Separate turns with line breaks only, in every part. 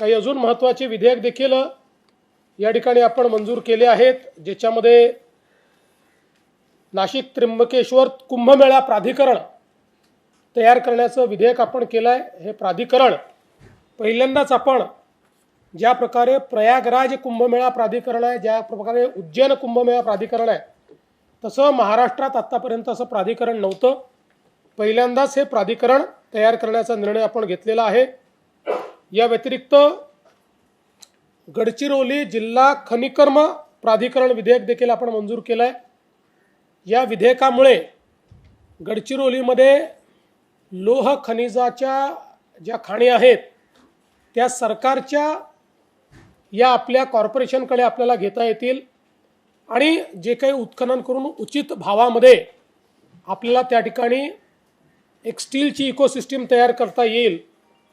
काही अजून महत्त्वाचे विधेयक देखील या ठिकाणी आपण मंजूर केले आहेत ज्याच्यामध्ये नाशिक त्र्यंबकेश्वर कुंभमेळा प्राधिकरण तयार करण्याचं विधेयक आपण केलं आहे हे प्राधिकरण पहिल्यांदाच आपण ज्या प्रकारे प्रयागराज कुंभमेळा प्राधिकरण आहे ज्या प्रकारे उज्जैन कुंभमेळा प्राधिकरण आहे तसं महाराष्ट्रात आत्तापर्यंत असं प्राधिकरण नव्हतं. पहिल्यांदाच हे प्राधिकरण तयार करण्याचा निर्णय आपण घेतलेला आहे. या व्यतिरिक्त गडचिरोली जिल्हा खनिकर्म प्राधिकरण विधेयक देखील आपण मंजूर केलं आहे या विधेयकामुळे गडचिरोलीमध्ये लोह खनिजाच्या ज्या खाणी आहेत त्या सरकारच्या या आपल्या कॉर्पोरेशनकडे आपल्याला घेता येतील आणि जे काही उत्खनन करून उचित भावामध्ये आपल्याला त्या ठिकाणी एक स्टीलची इकोसिस्टीम तयार करता येईल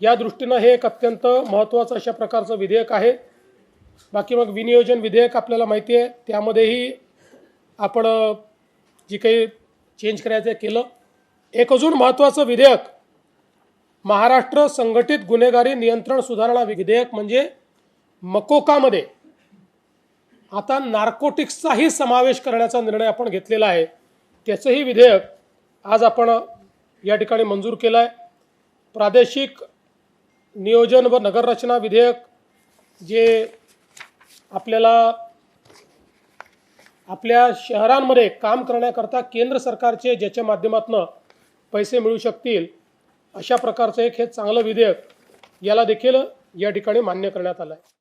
या दृष्टीनं हे एक अत्यंत महत्त्वाचं अशा प्रकारचं विधेयक आहे. बाकी मग विनियोजन विधेयक आपल्याला माहिती आहे. त्यामध्येही आपण जी काही चेंज करायचं केलं. एक अजून महत्त्वाचं विधेयक महाराष्ट्र संघटित गुन्हेगारी नियंत्रण सुधारणा विधेयक म्हणजे मकोकामध्ये. आता नार्कोटिक्सचाही समावेश करण्याचा निर्णय आपण घेतलेला आहे. त्याचंही विधेयक आज आपण या ठिकाणी मंजूर केलं आहे प्रादेशिक नियोजन व नगररचना विधेयक जे आपल्याला आपल्या शहरांमध्ये काम करण्याकरता केंद्र सरकारचे ज्याच्या माध्यमातून पैसे मिळू शकतील अशा प्रकारचं एक हे चांगलं विधेयक याला देखील या ठिकाणी मान्य करण्यात आलं आहे